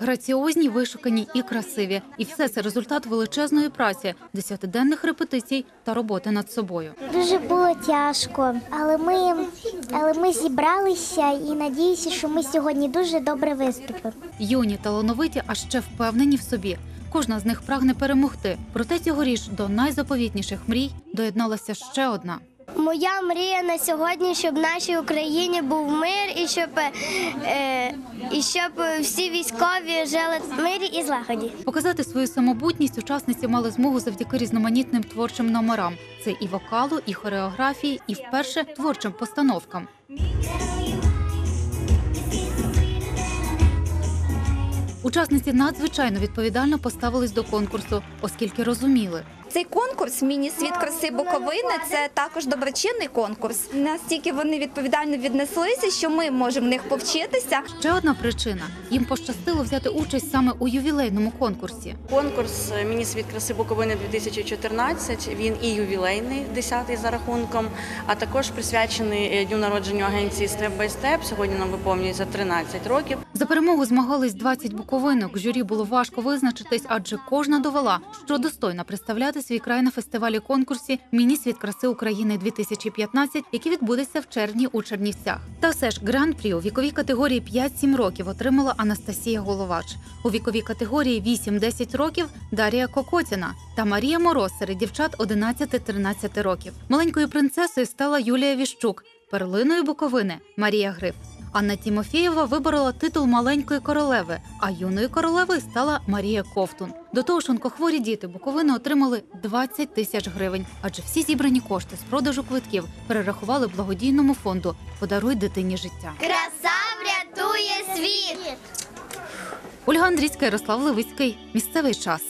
Граціозні, вишукані і красиві. І все це результат величезної праці, десятиденних репетицій та роботи над собою. Дуже було тяжко, але ми, але ми зібралися і надіюся, що ми сьогодні дуже добре виступимо. Юні, талановиті, а ще впевнені в собі. Кожна з них прагне перемогти. Проте цьогоріч до найзаповітніших мрій доєдналася ще одна. Моя мрія на сьогодні, щоб в нашій Україні був мир і щоб, е, і щоб всі військові жили в мирі і злагоді. Показати свою самобутність учасниці мали змогу завдяки різноманітним творчим номерам. Це і вокалу, і хореографії, і вперше творчим постановкам. Учасниці надзвичайно відповідально поставились до конкурсу, оскільки розуміли, Цей конкурс Міні-світ краси Буковини це також доброчинний конкурс. Настільки вони відповідально віднеслися, що ми можемо в них повчитися. ще одна причина їм пощастило взяти участь саме у ювілейному конкурсі. Конкурс Міні-світ краси Буковини 2014, Він і ювілейний, 10-й за рахунком, а також присвячений е, дню народження агенції Step by Step. Сьогодні нам виповнюється 13 років. За перемогу змагались 20 буковинок. Журі було важко визначитись, адже кожна довела, що достойна представляти свій край на фестивалі конкурсі Міні світ краси України 2015, який відбудеться в червні у Чернівцях. Та все ж гран-прі у віковій категорії 5-7 років отримала Анастасія Головач. У віковій категорії 8-10 років Дарія Кокотіна та Марія Мороз серед дівчат 11-13 років. Маленькою принцесою стала Юлія Віщук, перлиною Буковини Марія Гриф. Анна Тімофєєва виборола титул маленької королеви, а юною королевою стала Марія Ковтун. До того ж, онкохворі діти Буковини отримали 20 тисяч гривень, адже всі зібрані кошти з продажу квитків перерахували благодійному фонду Подаруй дитині життя. Краса врятує світ! Ольга Андрійська, Ярослав Левицький. Місцевий час.